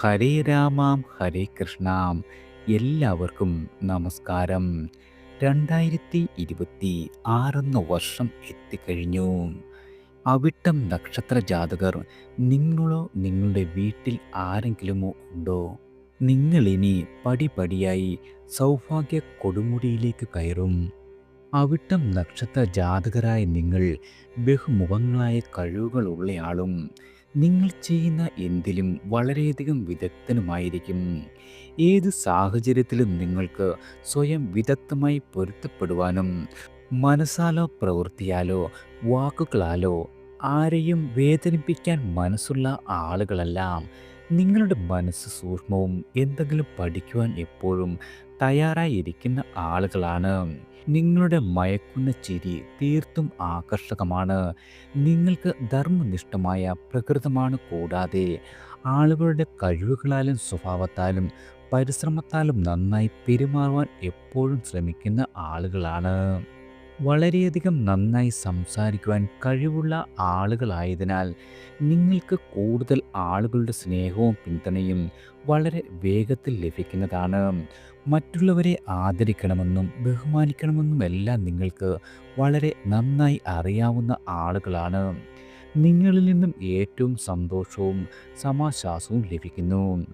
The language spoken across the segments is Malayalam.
ഹരേ രാമാം ഹരേ കൃഷ്ണാം. എല്ലാവർക്കും നമസ്കാരം. രണ്ടായിരത്തി ഇരുപത്തി ആറെന്ന വർഷം എത്തിക്കഴിഞ്ഞു. അവിട്ടം നക്ഷത്ര ജാതകർ നിങ്ങളോ നിങ്ങളുടെ വീട്ടിൽ ആരെങ്കിലുമോ ഉണ്ടോ? നിങ്ങളിനി പടിപടിയായി സൗഭാഗ്യ കൊടുമുടിയിലേക്ക് കയറും. അവിട്ടം നക്ഷത്ര ജാതകരായ നിങ്ങൾ ബഹുമുഖങ്ങളായ കഴിവുകളുള്ളയാളും നിങ്ങൾ ചെയ്യുന്ന എന്തിലും വളരെയധികം വിദഗ്ധനുമായിരിക്കും. ഏത് സാഹചര്യത്തിലും നിങ്ങൾക്ക് സ്വയം വിദഗ്ധമായി പൊരുത്തപ്പെടുവാനും മനസ്സാലോ പ്രവൃത്തിയാലോ വാക്കുകളാലോ ആരെയും വേദനിപ്പിക്കാൻ മനസ്സുള്ള ആളുകളെല്ലാം നിങ്ങളുടെ മനസ്സ് സൂക്ഷ്മവും എന്തെങ്കിലും പഠിക്കുവാൻ എപ്പോഴും തയ്യാറായിരിക്കുന്ന ആളുകളാണ്. നിങ്ങളുടെ മയക്കുന്ന ചിരി തീർത്തും ആകർഷകമാണ്. നിങ്ങൾക്ക് ധർമ്മനിഷ്ഠമായ പ്രകൃതമാണ് കൂടാതെ ആളുകളുടെ കഴിവുകളാലും സ്വഭാവത്താലും പരിശ്രമത്താലും നന്നായി പെരുമാറുവാൻ എപ്പോഴും ശ്രമിക്കുന്ന ആളുകളാണ്. വളരെയധികം നന്നായി സംസാരിക്കുവാൻ കഴിവുള്ള ആളുകളായതിനാൽ നിങ്ങൾക്ക് കൂടുതൽ ആളുകളുടെ സ്നേഹവും പിന്തുണയും വളരെ വേഗത്തിൽ ലഭിക്കുന്നതാണ്. മറ്റുള്ളവരെ ആദരിക്കണമെന്നും ബഹുമാനിക്കണമെന്നുമെല്ലാം നിങ്ങൾക്ക് വളരെ നന്നായി അറിയാവുന്ന ആളുകളാണ്. നിങ്ങളിൽ നിന്നും ഏറ്റവും സന്തോഷവും സമാശ്വാസവും ലഭിക്കുന്നു.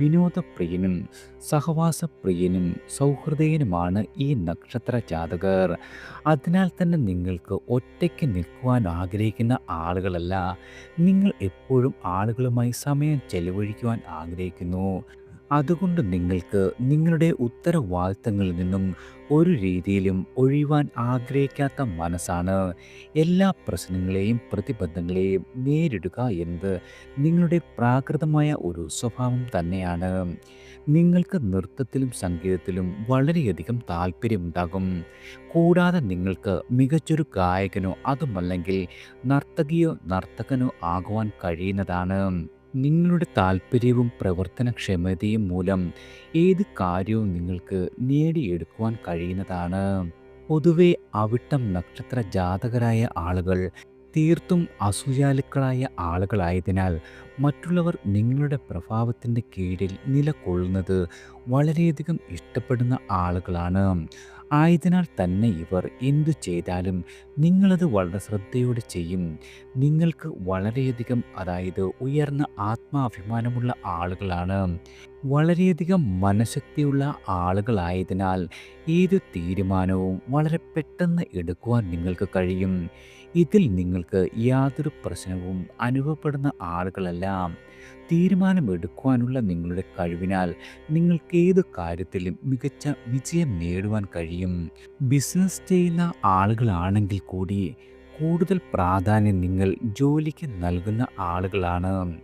വിനോദപ്രിയനും സഹവാസപ്രിയനും സൗഹൃദയനുമാണ് ഈ നക്ഷത്ര ജാതകർ അതിനാൽ തന്നെ നിങ്ങൾക്ക് ഒറ്റയ്ക്ക് നിൽക്കുവാൻ ആഗ്രഹിക്കുന്ന ആളുകളല്ല. നിങ്ങൾ എപ്പോഴും ആളുകളുമായി സമയം ചെലവഴിക്കുവാൻ ആഗ്രഹിക്കുന്നു. അതുകൊണ്ട് നിങ്ങൾക്ക് നിങ്ങളുടെ ഉത്തരവാദിത്തങ്ങളിൽ നിന്നും ഒരു രീതിയിലും ഒഴിയുവാൻ ആഗ്രഹിക്കാത്ത മനസ്സാണ്. എല്ലാ പ്രശ്നങ്ങളെയും പ്രതിബന്ധങ്ങളെയും നേരിടുക എന്നത് നിങ്ങളുടെ പ്രാകൃതമായ ഒരു സ്വഭാവം തന്നെയാണ്. നിങ്ങൾക്ക് നൃത്തത്തിലും സംഗീതത്തിലും വളരെയധികം താല്പര്യമുണ്ടാകും. കൂടാതെ നിങ്ങൾക്ക് മികച്ചൊരു ഗായകനോ അതുമല്ലെങ്കിൽ നർത്തകിയോ നർത്തകനോ ആകുവാൻ കഴിയുന്നതാണ്. നിങ്ങളുടെ താല്പര്യവും പ്രവർത്തനക്ഷമതയും മൂലം ഏത് കാര്യവും നിങ്ങൾക്ക് നേടിയെടുക്കുവാൻ കഴിയുന്നതാണ്. പൊതുവെ അവിട്ടം നക്ഷത്ര ജാതകരായ ആളുകൾ തീർത്തും അസൂയാലുക്കളായ ആളുകളായതിനാൽ മറ്റുള്ളവർ നിങ്ങളുടെ പ്രഭാവത്തിന്റെ കീഴിൽ നിലകൊള്ളുന്നത് വളരെയധികം ഇഷ്ടപ്പെടുന്ന ആളുകളാണ്. ആയതിനാൽ തന്നെ ഇവർ എന്തു ചെയ്താലും നിങ്ങളത് വളരെ ശ്രദ്ധയോടെ ചെയ്യും. നിങ്ങൾക്ക് വളരെയധികം അതായത് ഉയർന്ന ആത്മാഭിമാനമുള്ള ആളുകളാണ്. വളരെയധികം മനഃശക്തിയുള്ള ആളുകളായതിനാൽ ഏത് തീരുമാനവും വളരെ പെട്ടെന്ന് എടുക്കുവാൻ നിങ്ങൾക്ക് കഴിയും. ഇതിൽ നിങ്ങൾക്ക് യാതൊരു പ്രശ്നവും അനുഭവപ്പെടുന്ന ആളുകളെല്ലാം. തീരുമാനമെടുക്കുവാനുള്ള നിങ്ങളുടെ കഴിവിനാൽ നിങ്ങൾക്ക് ഏത് കാര്യത്തിലും മികച്ച വിജയം നേടുവാൻ കഴിയും. ബിസിനസ് ചെയ്യുന്ന ആളുകളാണെങ്കിൽ കൂടി കൂടുതൽ പ്രാധാന്യം നിങ്ങൾ ജോലിക്ക് നൽകുന്ന ആളുകളാണ്.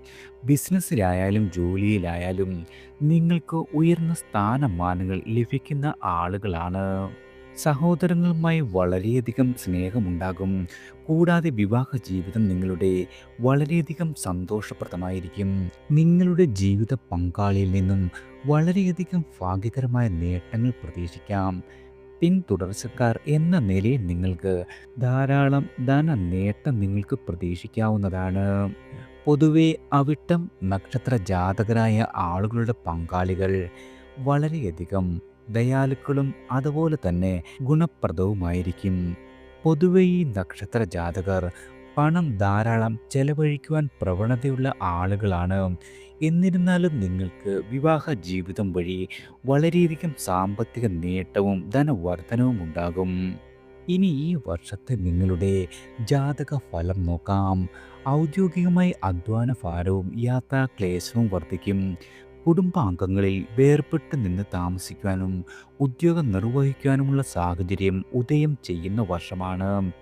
ബിസിനസ്സിലായാലും ജോലിയിലായാലും നിങ്ങൾക്ക് ഉയർന്ന സ്ഥാനമാനങ്ങൾ ലഭിക്കുന്ന ആളുകളാണ്. സഹോദരങ്ങളുമായി വളരെയധികം സ്നേഹമുണ്ടാകും. കൂടാതെ വിവാഹ ജീവിതം നിങ്ങളുടെ വളരെയധികം സന്തോഷപ്രദമായിരിക്കും. നിങ്ങളുടെ ജീവിത പങ്കാളിയിൽ നിന്നും വളരെയധികം ഭാഗ്യകരമായ നേട്ടങ്ങൾ പ്രതീക്ഷിക്കാം. പിന്തുടർച്ചക്കാർ എന്ന നിലയിൽ നിങ്ങൾക്ക് ധാരാളം ധന നേട്ടം നിങ്ങൾക്ക് പ്രതീക്ഷിക്കാവുന്നതാണ്. പൊതുവെ അവിട്ടം നക്ഷത്ര ജാതകരായ ആളുകളുടെ പങ്കാളികൾ വളരെയധികം ദയാലുക്കളും അതുപോലെ തന്നെ ഗുണപ്രദവുമായിരിക്കും. പൊതുവെ ഈ നക്ഷത്ര ജാതകർ പണം ധാരാളം ചെലവഴിക്കുവാൻ പ്രവണതയുള്ള ആളുകളാണ്. എന്നിരുന്നാലും നിങ്ങൾക്ക് വിവാഹ ജീവിതം വഴി വളരെയധികം സാമ്പത്തിക നേട്ടവും ധനവർദ്ധനവും ഉണ്ടാകും. ഇനി ഈ വർഷത്തെ നിങ്ങളുടെ ജാതക ഫലം നോക്കാം. ഔദ്യോഗികമായി അധ്വാന ഭാരവും യാത്രാക്ലേശവും വർദ്ധിക്കും. കുടുംബാംഗങ്ങളിൽ വേർപെട്ട് നിന്ന് താമസിക്കാനും ഉദ്യോഗം നിർവഹിക്കാനുമുള്ള സാഹചര്യം ഉദയം ചെയ്യുന്ന വർഷമാണ്.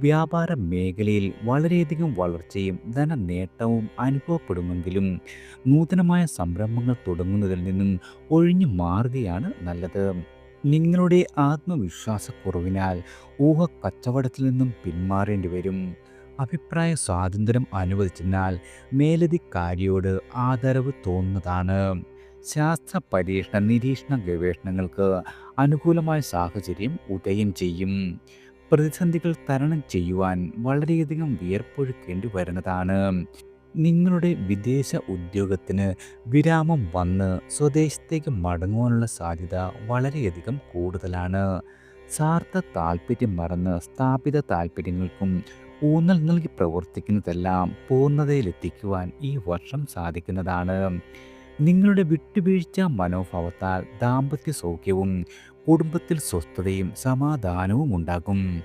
വ്യാപാര മേഖലയിൽ വളരെയധികം വളർച്ചയും ധനനേട്ടവും അനുഭവപ്പെടുമെങ്കിലും നൂതനമായ സംരംഭങ്ങൾ തുടങ്ങുന്നതിൽ നിന്നും ഒഴിഞ്ഞു മാറുകയാണ് നല്ലത്. നിങ്ങളുടെ ആത്മവിശ്വാസക്കുറവിനാൽ ഊഹ കച്ചവടത്തിൽ നിന്നും പിന്മാറേണ്ടി വരും അഭിപ്രായ സ്വാതന്ത്ര്യം അനുവദിച്ചതിനാൽ മേലധികാരിയോട് ആദരവ് തോന്നുന്നതാണ്. ശാസ്ത്ര പരീക്ഷണ നിരീക്ഷണ ഗവേഷണങ്ങൾക്ക് അനുകൂലമായ സാഹചര്യം ഉദയം ചെയ്യും. പ്രതിസന്ധികൾ തരണം ചെയ്യുവാൻ വളരെയധികം വിയർപ്പൊഴുക്കേണ്ടി വരുന്നതാണ്. നിങ്ങളുടെ വിദേശ ഉദ്യോഗത്തിന് വിരാമം വന്ന് സ്വദേശത്തേക്ക് മടങ്ങുവാനുള്ള സാധ്യത വളരെയധികം കൂടുതലാണ്. സാർത്ഥ താല്പര്യം മറന്ന് സ്ഥാപിത താൽപര്യങ്ങൾക്കും ഊന്നൽ നൽകി പ്രവർത്തിക്കുന്നതെല്ലാം പൂർണതയിലെത്തിക്കുവാൻ ഈ വർഷം സാധിക്കുന്നതാണ്. നിങ്ങളുടെ വിട്ടുവീഴ്ച മനോഭാവത്താൽ ദാമ്പത്യ സൗഖ്യവും കുടുംബത്തിൽ സ്വസ്ഥതയും സമാധാനവും ഉണ്ടാകും.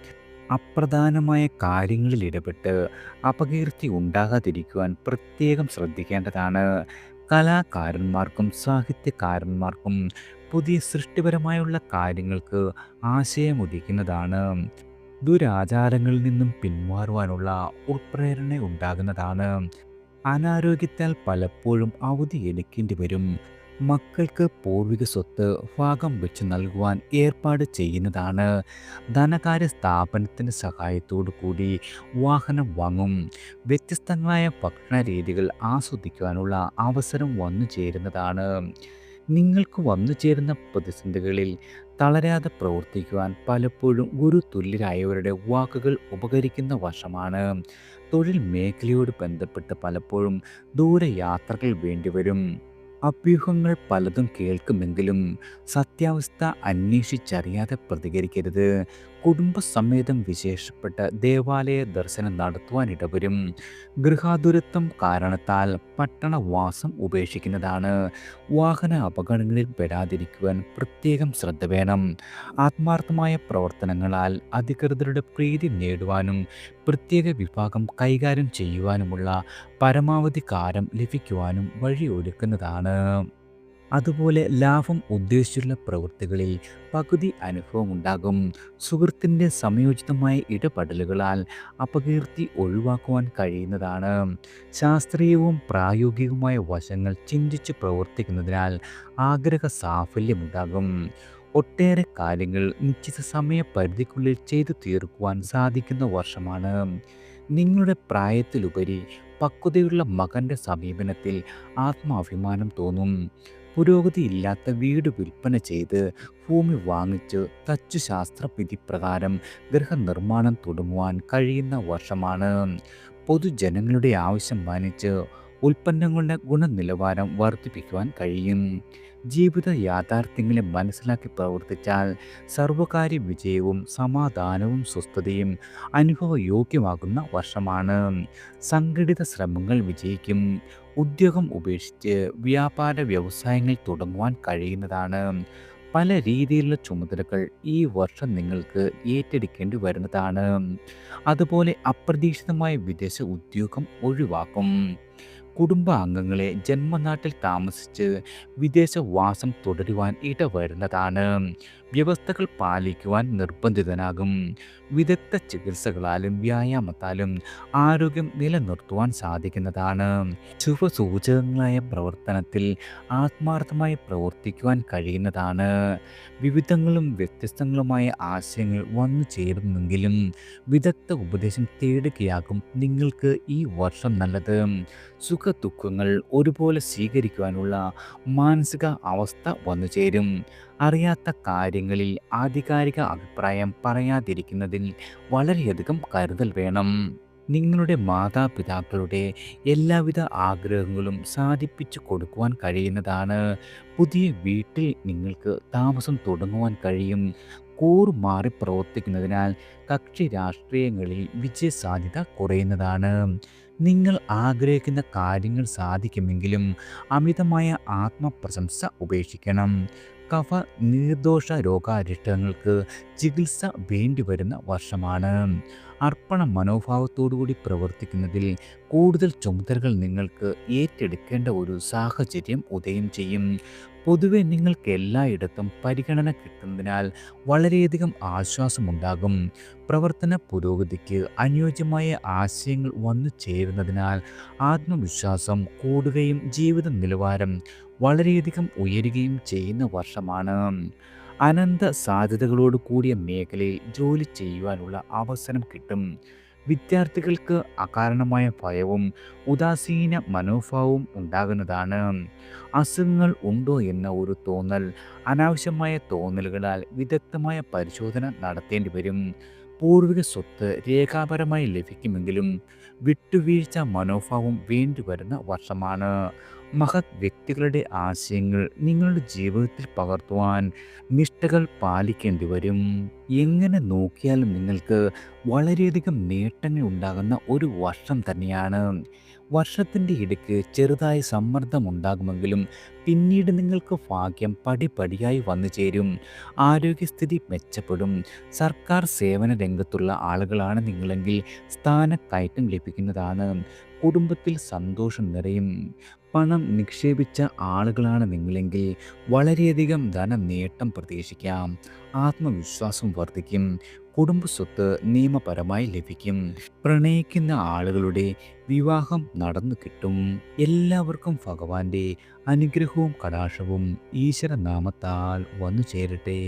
അപ്രധാനമായ കാര്യങ്ങളിൽ ഇടപെട്ട് അപകീർത്തി ഉണ്ടാകാതിരിക്കുവാൻ പ്രത്യേകം ശ്രദ്ധിക്കേണ്ടതാണ്. കലാകാരന്മാർക്കും സാഹിത്യകാരന്മാർക്കും പുതിയ സൃഷ്ടിപരമായുള്ള കാര്യങ്ങൾക്ക് ആശയമുദിക്കുന്നതാണ്. ദുരാചാരങ്ങളിൽ നിന്നും പിന്മാറുവാനുള്ള ഉത്പ്രേരണ ഉണ്ടാകുന്നതാണ്. അനാരോഗ്യത്താൽ പലപ്പോഴും അവധി എടുക്കേണ്ടി വരും. മക്കൾക്ക് പൂർവിക സ്വത്ത് ഭാഗം വെച്ച് നൽകുവാൻ ഏർപ്പാട് ചെയ്യുന്നതാണ്. ധനകാര്യ സ്ഥാപനത്തിന്റെ സഹായത്തോടു കൂടി വാഹനം വാങ്ങും. വ്യത്യസ്തങ്ങളായ ഭക്ഷണ രീതികൾ ആസ്വദിക്കുവാനുള്ള അവസരം വന്നുചേരുന്നതാണ്. നിങ്ങൾക്ക് വന്നു ചേരുന്ന പ്രതിസന്ധികളിൽ തളരാതെ പ്രവർത്തിക്കുവാൻ പലപ്പോഴും ഗുരു തുല്യരായവരുടെ വാക്കുകൾ ഉപകരിക്കുന്ന വശമാണ് തൊഴിൽ മേഖലയോട് ബന്ധപ്പെട്ട് പലപ്പോഴും ദൂരയാത്രകൾ വേണ്ടിവരും. അഭ്യൂഹങ്ങൾ പലതും കേൾക്കുമെങ്കിലും സത്യാവസ്ഥ അന്വേഷിച്ചറിയാതെ പ്രതികരിക്കരുത്. കുടുംബസമേതം വിശേഷപ്പെട്ട ദേവാലയ ദർശനം നടത്തുവാനിടവരും. ഗൃഹാതുരത്വം കാരണത്താൽ പട്ടണവാസം ഉപേക്ഷിക്കുന്നതാണ്. വാഹന അപകടങ്ങളിൽ പെടാതിരിക്കുവാൻ പ്രത്യേകം ശ്രദ്ധ വേണം. ആത്മാർത്ഥമായ പ്രവർത്തനങ്ങളാൽ അധികൃതരുടെ പ്രീതി നേടുവാനും പ്രത്യേക വിഭാഗം കൈകാര്യം ചെയ്യുവാനുമുള്ള പരമാവധി കാലം ലഭിക്കുവാനും വഴിയൊരുക്കുന്നതാണ്. അതുപോലെ ലാഭം ഉദ്ദേശിച്ചുള്ള പ്രവൃത്തികളിൽ പകുതി അനുഭവം ഉണ്ടാകും സുഹൃത്തിന്റെ സമയോചിതമായ ഇടപെടലുകളാൽ അപകീർത്തി ഒഴിവാക്കുവാൻ കഴിയുന്നതാണ്. ശാസ്ത്രീയവും പ്രായോഗികവുമായ വശങ്ങൾ ചിന്തിച്ച് പ്രവർത്തിക്കുന്നതിനാൽ ആഗ്രഹ സാഫല്യമുണ്ടാകും ഒട്ടേറെ കാര്യങ്ങൾ നിശ്ചിത സമയപരിധിക്കുള്ളിൽ ചെയ്തു തീർക്കുവാൻ സാധിക്കുന്ന വർഷമാണ്. നിങ്ങളുടെ പ്രായത്തിലുപരി പക്വതയുള്ള മകന്റെ സമീപനത്തിൽ ആത്മാഭിമാനം തോന്നും. പുരോഗതിയില്ലാത്ത വീട് വിൽപ്പന ചെയ്ത് ഭൂമി വാങ്ങിച്ച് തച്ചുശാസ്ത്രവിധി പ്രകാരം ഗൃഹനിർമ്മാണം തുടങ്ങുവാൻ കഴിയുന്ന വർഷമാണ്. പൊതുജനങ്ങളുടെ ആവശ്യം മാനിച്ച് ഉൽപ്പന്നങ്ങളുടെ ഗുണനിലവാരം വർദ്ധിപ്പിക്കുവാൻ കഴിയും. ജീവിത യാഥാർത്ഥ്യങ്ങളെ മനസ്സിലാക്കി പ്രവർത്തിച്ചാൽ സർവകാര്യ വിജയവും സമാധാനവും സ്വസ്ഥതയും അനുഭവയോഗ്യമാകുന്ന വർഷമാണ്. സംഘടിത ശ്രമങ്ങൾ വിജയിക്കും. ഉദ്യോഗം ഉപേക്ഷിച്ച് വ്യാപാര വ്യവസായങ്ങൾ തുടങ്ങുവാൻ കഴിയുന്നതാണ്. പല രീതിയിലുള്ള ചുമതലകൾ ഈ വർഷം നിങ്ങൾക്ക് ഏറ്റെടുക്കേണ്ടി വരുന്നതാണ്. അതുപോലെ അപ്രതീക്ഷിതമായ വിദേശ ഉദ്യോഗം ഒഴിവാക്കും. കുടുംബാംഗങ്ങളെ ജന്മനാട്ടിൽ താമസിച്ച് വിദേശവാസം തുടരുവാൻ ഇടവരുന്നതാണ്. വ്യവസ്ഥകൾ പാലിക്കുവാൻ നിർബന്ധിതനാകും. വിദഗ്ധ ചികിത്സകളാലും വ്യായാമത്താലും ആരോഗ്യം നിലനിർത്തുവാൻ സാധിക്കുന്നതാണ്. ശുഭസൂചകങ്ങളായ പ്രവർത്തനത്തിൽ ആത്മാർത്ഥമായി പ്രവർത്തിക്കുവാൻ കഴിയുന്നതാണ്. വിവിധങ്ങളും വ്യത്യസ്തങ്ങളുമായ ആശയങ്ങൾ വന്നു ചേരുന്നെങ്കിലും വിദഗ്ധ ഉപദേശം തേടുകയാകും നിങ്ങൾക്ക് ഈ വർഷം നല്ലത്. സുഖദുഃഖങ്ങൾ ഒരുപോലെ സ്വീകരിക്കുവാനുള്ള മാനസിക അവസ്ഥ വന്നു ചേരും അറിയാത്ത കാര്യങ്ങളിൽ ആധികാരിക അഭിപ്രായം പറയാതിരിക്കുന്നതിൽ വളരെയധികം കരുതൽ വേണം. നിങ്ങളുടെ മാതാപിതാക്കളുടെ എല്ലാവിധ ആഗ്രഹങ്ങളും സാധിപ്പിച്ചു കൊടുക്കുവാൻ കഴിയുന്നതാണ്. പുതിയ വീട്ടിൽ നിങ്ങൾക്ക് താമസം തുടങ്ങുവാൻ കഴിയും. കൂർ മാറി പ്രവർത്തിക്കുന്നതിനാൽ കക്ഷി രാഷ്ട്രീയങ്ങളിൽ വിജയസാധ്യത കുറയുന്നതാണ്. നിങ്ങൾ ആഗ്രഹിക്കുന്ന കാര്യങ്ങൾ സാധിക്കുമെങ്കിലും അമിതമായ ആത്മപ്രശംസ ഉപേക്ഷിക്കണം. കഫ, നിർദോഷ രോഗാരിഷ്ടങ്ങൾക്ക് ചികിത്സ വേണ്ടിവരുന്ന വർഷമാണ്. അർപ്പണ മനോഭാവത്തോടുകൂടി പ്രവർത്തിക്കുന്നതിൽ കൂടുതൽ ചുമതലകൾ നിങ്ങൾക്ക് ഏറ്റെടുക്കേണ്ട ഒരു സാഹചര്യം ഉദയം ചെയ്യും. പൊതുവെ നിങ്ങൾക്ക് എല്ലായിടത്തും പരിഗണന കിട്ടുന്നതിനാൽ വളരെയധികം ആശ്വാസമുണ്ടാകും. പ്രവർത്തന പുരോഗതിക്ക് അനുയോജ്യമായ ആശയങ്ങൾ വന്നു ചേരുന്നതിനാൽ ആത്മവിശ്വാസം കൂടുകയും ജീവിത നിലവാരം വളരെയധികം ഉയരുകയും ചെയ്യുന്ന വർഷമാണ്. അനന്ത സാധ്യതകളോട് കൂടിയ മേഖലയിൽ ജോലി ചെയ്യുവാനുള്ള അവസരം കിട്ടും. വിദ്യാർത്ഥികൾക്ക് അകാരണമായ ഭയവും ഉദാസീന മനോഭാവവും ഉണ്ടാകുന്നതാണ്. അസുഖങ്ങൾ ഉണ്ടോ എന്ന ഒരു തോന്നൽ അനാവശ്യമായ തോന്നലുകളാൽ വിദഗ്ധമായ പരിശോധന നടത്തേണ്ടി വരും പൂർവിക സ്വത്ത് രേഖാപരമായി ലഭിക്കുമെങ്കിലും വിട്ടുവീഴ്ച മനോഭാവം വേണ്ടിവരുന്ന വർഷമാണ്. മഹത് വ്യക്തികളുടെ ആശയങ്ങൾ നിങ്ങളുടെ ജീവിതത്തിൽ പകർത്തുവാൻ നിഷ്ഠകൾ പാലിക്കേണ്ടി വരും. എങ്ങനെ നോക്കിയാലും നിങ്ങൾക്ക് വളരെയധികം നേട്ടങ്ങൾ ഉണ്ടാകുന്ന ഒരു വർഷം തന്നെയാണ്. വർഷത്തിന്റെ ഇടയ്ക്ക് ചെറുതായ സമ്മർദ്ദം ഉണ്ടാകുമെങ്കിലും പിന്നീട് നിങ്ങൾക്ക് ഭാഗ്യം പടിപടിയായി വന്നു ചേരും. ആരോഗ്യസ്ഥിതി മെച്ചപ്പെടും. സർക്കാർ സേവന രംഗത്തുള്ള ആളുകളാണ് നിങ്ങളെങ്കിൽ സ്ഥാനക്കയറ്റം ലഭിക്കുന്നതാണ്. കുടുംബത്തിൽ സന്തോഷം നിറയും. പണം നിക്ഷേപിച്ച ആളുകളാണ് നിങ്ങളെങ്കിൽ വളരെയധികം ധനനേട്ടം പ്രതീക്ഷിക്കാം. ആത്മവിശ്വാസം വർദ്ധിക്കും. കുടുംബസ്വത്ത് നിയമപരമായി ലഭിക്കും. പ്രണയിക്കുന്ന ആളുകളുടെ വിവാഹം നടന്നു കിട്ടും. എല്ലാവർക്കും ഭഗവാന്റെ അനുഗ്രഹവും കടാക്ഷവും ഈശ്വരനാമത്താൽ വന്നു ചേരട്ടെ.